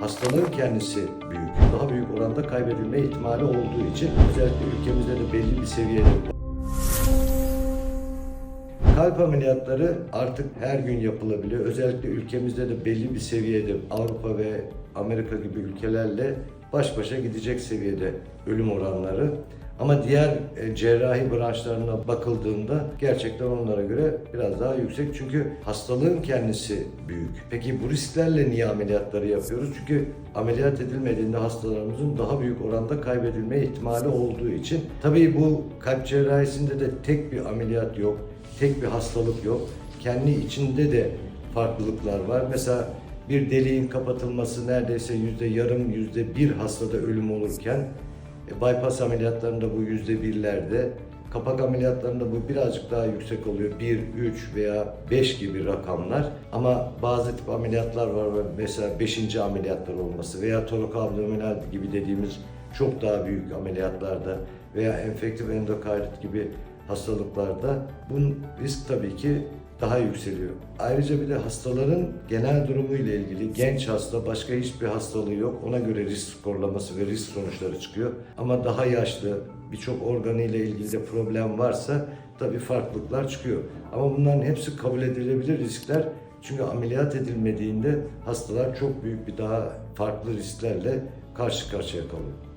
Hastalığın kendisi büyük. Daha büyük oranda kaybedilme ihtimali olduğu için özellikle ülkemizde de belli bir seviyede Kalp ameliyatları artık her gün yapılabiliyor. Özellikle ülkemizde de belli bir seviyede Avrupa ve Amerika gibi ülkelerle baş başa gidecek seviyede ölüm oranları. Ama diğer e, cerrahi branşlarına bakıldığında gerçekten onlara göre biraz daha yüksek. Çünkü hastalığın kendisi büyük. Peki bu risklerle niye ameliyatları yapıyoruz? Çünkü ameliyat edilmediğinde hastalarımızın daha büyük oranda kaybedilme ihtimali olduğu için. Tabii bu kalp cerrahisinde de tek bir ameliyat yok tek bir hastalık yok. Kendi içinde de farklılıklar var. Mesela bir deliğin kapatılması neredeyse yüzde yarım, yüzde bir hastada ölüm olurken e, bypass ameliyatlarında bu yüzde birlerde, kapak ameliyatlarında bu birazcık daha yüksek oluyor. 1, 3 veya 5 gibi rakamlar. Ama bazı tip ameliyatlar var. Mesela 5. ameliyatlar olması veya torakabdominal gibi dediğimiz çok daha büyük ameliyatlarda veya enfektif endokardit gibi hastalıklarda bu risk tabii ki daha yükseliyor. Ayrıca bir de hastaların genel durumu ile ilgili genç hasta başka hiçbir hastalığı yok. Ona göre risk skorlaması ve risk sonuçları çıkıyor. Ama daha yaşlı birçok organı ile ilgili de problem varsa tabii farklılıklar çıkıyor. Ama bunların hepsi kabul edilebilir riskler. Çünkü ameliyat edilmediğinde hastalar çok büyük bir daha farklı risklerle karşı karşıya kalıyor.